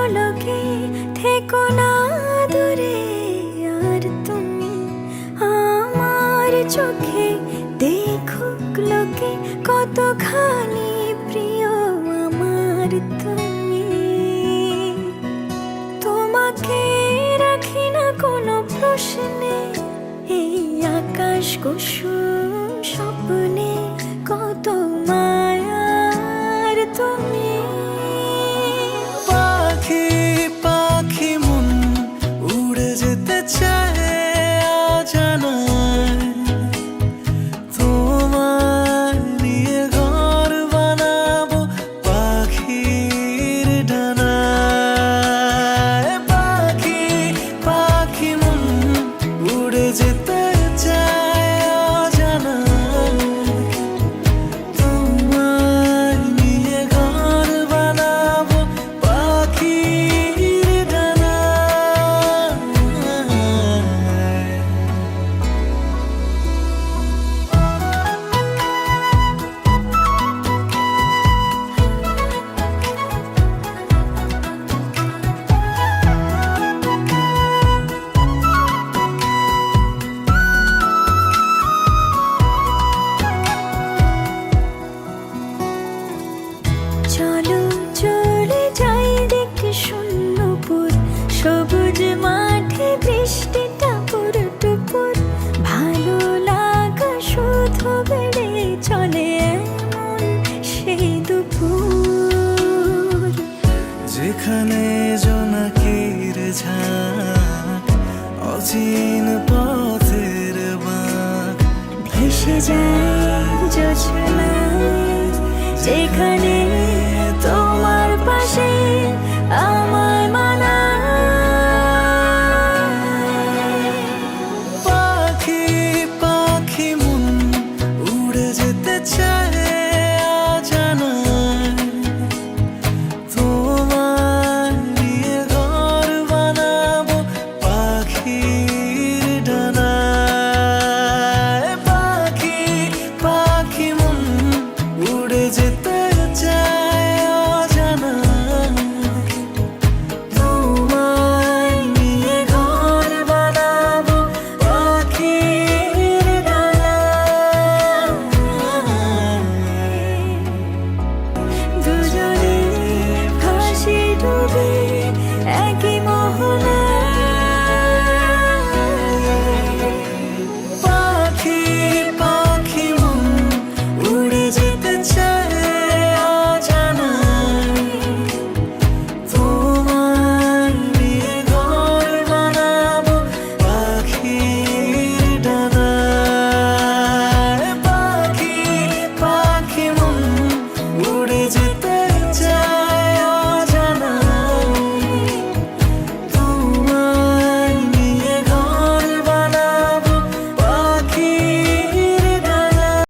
পরলোকে থেকো না দূরে, আর তুমি আমার চোখে দেখুক লোকে কতখানি প্রিয় আমার তুমি। তোমাকে রাখি না কোনো প্রশ্নে, এই আকাশ কুসুম feels চলে এমন সেই দুপুর। যেখানে জোনাকির ঝাঁক, অচিন পথের বাঁক, ভেসে যায় জোছনায়। যেখানে তোমার পাশে